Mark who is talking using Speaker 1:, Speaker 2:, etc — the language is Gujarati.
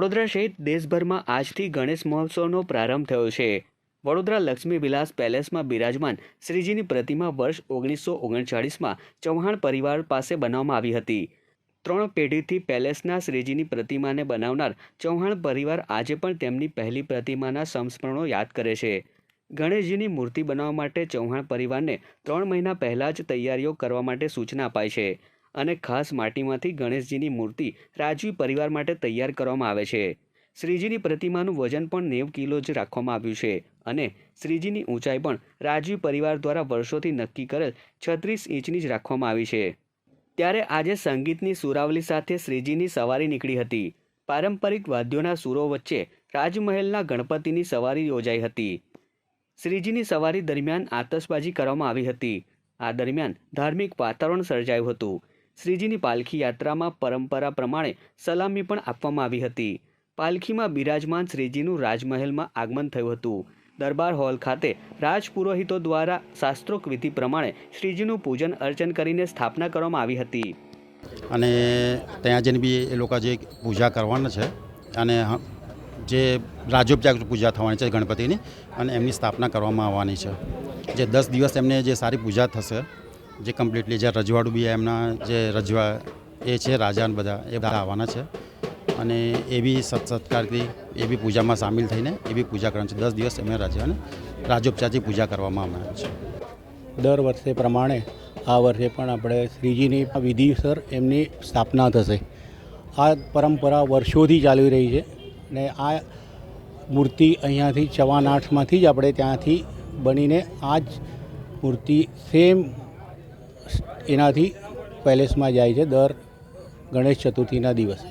Speaker 1: વડોદરા સહિત દેશભરમાં આજથી ગણેશ મહોત્સવનો પ્રારંભ થયો છે. વડોદરા લક્ષ્મી વિલાસ પેલેસમાં બિરાજમાન શ્રીજીની પ્રતિમા વર્ષ ઓગણીસો ઓગણચાળીસમાં ચૌહાણ પરિવાર પાસે બનાવવામાં આવી હતી. ત્રણ પેઢીથી પેલેસના શ્રીજીની પ્રતિમાને બનાવનાર ચૌહાણ પરિવાર આજે પણ તેમની પહેલી પ્રતિમાના સંસ્મરણો યાદ કરે છે. ગણેશજીની મૂર્તિ બનાવવા માટે ચૌહાણ પરિવારને ત્રણ મહિના પહેલાં જ તૈયારીઓ કરવા માટે સૂચના અપાઈ છે. અને ખાસ માટીમાંથી ગણેશજીની મૂર્તિ રાજવી પરિવાર માટે તૈયાર કરવામાં આવે છે. શ્રીજીની પ્રતિમાનું વજન પણ નેવ કિલો જ રાખવામાં આવ્યું છે અને શ્રીજીની ઊંચાઈ પણ રાજવી પરિવાર દ્વારા વર્ષોથી નક્કી કરેલ છત્રીસ ઇંચની જ રાખવામાં આવી છે. ત્યારે આજે સંગીતની સુરાવલી સાથે શ્રીજીની સવારી નીકળી હતી. પારંપરિક વાદ્યોના સૂરો વચ્ચે રાજમહેલના ગણપતિની સવારી યોજાઈ હતી. શ્રીજીની સવારી દરમિયાન આતશબાજી કરવામાં આવી હતી. આ દરમિયાન ધાર્મિક વાતાવરણ સર્જાયું હતું. શ્રીજીની પાલખી યાત્રામાં પરંપરા પ્રમાણે સલામી પણ આપવામાં આવી હતી. પાલખીમાં બિરાજમાન શ્રીજીનું રાજમહેલમાં આગમન થયું હતું. દરબાર હોલ ખાતે રાજપુરોહિતો દ્વારા શાસ્ત્રોક વિધિ પ્રમાણે શ્રીજીનું પૂજન અર્ચન કરીને સ્થાપના કરવામાં આવી હતી.
Speaker 2: અને ત્યાં જઈને બી એ લોકો જે પૂજા કરવાના છે અને જે રાજોપચાર પૂજા થવાની છે ગણપતિની અને એમની સ્થાપના કરવામાં આવવાની છે. જે દસ દિવસ એમને જે સારી પૂજા થશે જે કમ્પ્લીટલી જે રજવાડું બી એમના જે રજવા, એ છે રાજાને બધા, એ બધા આવવાના છે. અને એ બી સત્સત્કારથી એ બી પૂજામાં સામેલ થઈને, એ બી પૂજા કરવાની છે. દસ દિવસ એમને રાજાને રાજોપચારથી પૂજા કરવામાં આવનાર છે.
Speaker 3: દર વર્ષે પ્રમાણે આ વર્ષે પણ આપણે શ્રીજીની વિધિસર એમની સ્થાપના થશે. આ પરંપરા વર્ષોથી ચાલી રહી છે ને આ મૂર્તિ અહીંયાથી ચવાન આઠમાંથી જ આપણે ત્યાંથી બનીને આ જ મૂર્તિ સેમ એનાથી પેલેસમાં જાય છે દર ગણેશ ચતુર્થીના દિવસે.